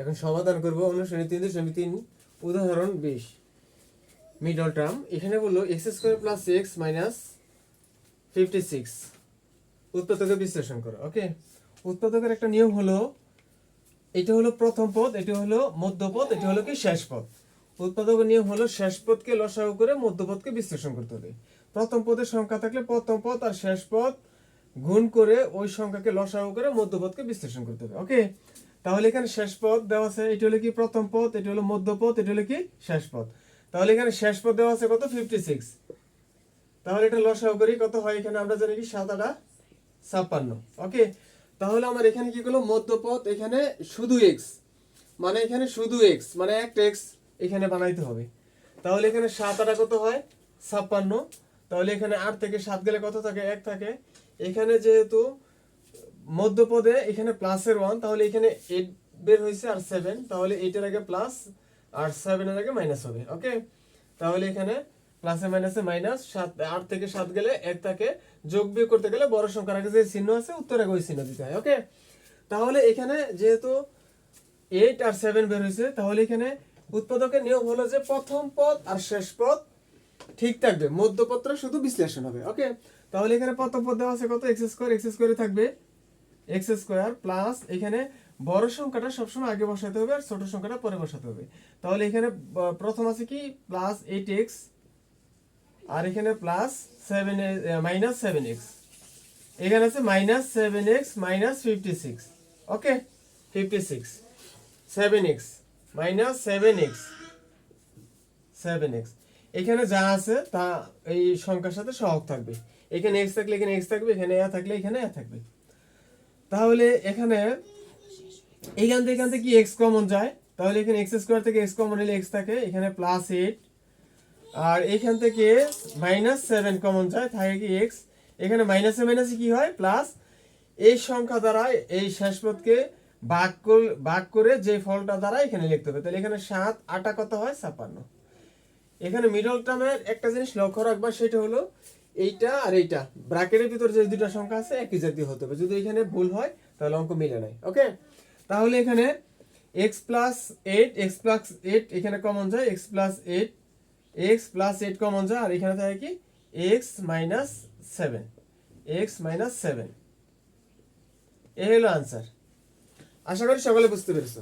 এখন সমাধান করব অনুশ্রেণী তিন দশমিক তিন। উদাহরণ বিশ। মিডল টার্ম এখানে বলল x square plus x minus fifty six উৎপাদকের বিশ্লেষণ করো ওকে উৎপাদকের একটা নিয়ম হলো, এটা হলো প্রথম পদ, এটা হলো মধ্যপদ এটা হলো কি শেষ পদ। উৎপাদকের নিয়ম হলো শেষ পদকে লসাগু করে মধ্যপদকে বিশ্লেষণ করতে হবে। প্রথম পদের সংখ্যা থাকলে প্রথম পদ আর শেষ পদ গুণ করে ওই সংখ্যাকে লসাগু করে মধ্যপদকে বিশ্লেষণ করতে হবে ওকে তাহলে এখানে শেষ পথ দেওয়া আছে, এটা হলো কি প্রথম পথ এটা হলো মধ্যপদ এটা হলো কি শেষ পথ তাহলে এখানে শেষ পথ দেওয়া আছে কত? ফিফটি সিক্স তাহলে এটা লসাগু করি কত হয়? এখানে আমরা জানি কি সাত, আটা ছাপ্পান্ন। ওকে তাহলে আমার এখানে কি করল? মধ্যপদ এখানে শুধু এক্স মানে এখানে শুধু এক্স মানে একটা এক্স এখানে বানাইতে হবে। তাহলে এখানে সাত আটা কত হয়? ছাপ্পান্ন। তাহলে এখানে আট থেকে সাত গেলে কত থাকে? এক থাকে। এখানে যেহেতু মধ্যপদে এখানে প্লাসের ওয়ান তাহলে এখানে এইট বের হয়েছে আর সেভেন তাহলে এইটের আগে প্লাস আর সেভেনের আগে মাইনাস হবে ওকে তাহলে এখানে প্লাসে মাইনাসে মাইনাস সাত, আট থেকে সাত গেলে এক থাকে, যোগ বিয়োগ করতে গেলে বড় সংখ্যার আগে যে চিহ্ন আছে, উত্তর আগে ওই চিহ্ন দিতে হয় ওকে তাহলে এখানে যেহেতু এইট আর সেভেন বের হয়েছে, তাহলে এখানে উৎপাদকের নিয়ম হলো যে প্রথম পদ আর শেষ পদ ঠিক থাকবে, মধ্যপত্র শুধু বিশ্লেষণ হবে ওকে তাহলে এখানে প্রথম পদ দেওয়া আছে কত? এক্স স্কোয়ার এক্স স্কোয়ারে থাকবে এক্স স্কোয়ার প্লাস এখানে বড় সংখ্যাটা সবসময় আগে বসাতে হবে আর ছোট সংখ্যাটা পরে বসাতে হবে। তাহলে এখানে প্রথম আছে কি? প্লাস এইট এক্স আর এখানে plus seven minus seven x এখানে আছে minus seven x minus fifty six okay fifty six seven x minus seven x seven x এখানে যা আছে তা এই সংখ্যার সাথে সহগ থাকবে। এখানে এক্স থাকলে এখানে এক্স থাকবে, এখানে এ থাকলে এখানে এ থাকবে। তাহলে এখানে এইখান থেকে এখান থেকে কি এক্স কমন যায়? তাহলে এখানে এক্স স্কোয়ার থেকে এক্স কমন হলে এক্স থাকে, এখানে প্লাস এইট আর এখান থেকে মাইনাস সেভেন কমন যায়, থাকে কি এক্স এখানে মাইনাসে মাইনাসে কি হয়? প্লাস এই সংখ্যা দ্বারা এই শেষ পদকে ভাগ ভাগ করে যে ফলটা দ্বারা এখানে লিখতে হবে। তাহলে এখানে সাত, আটা কত হয়? ছাপ্পান্ন। এখানে মিডল টার্মের একটা জিনিস লক্ষ্য রাখবা, সেটা হলো এইটা আর এইটা। ব্র্যাকেটের ভিতরে যে দুটা সংখ্যা আছে, একই জাতীয় হতে হবে। যদি এখানে ভুল হয়, তাহলে অঙ্ক মিলে নাই, ওকে? তাহলে এখানে x plus eight x plus eight এখানে কমন যায় x plus eight x plus eight common যায়, আর এখানে থাকে কি? X minus seven x minus seven এই হলো আনসার আশা করি সকলে বুঝতে পেরেছ।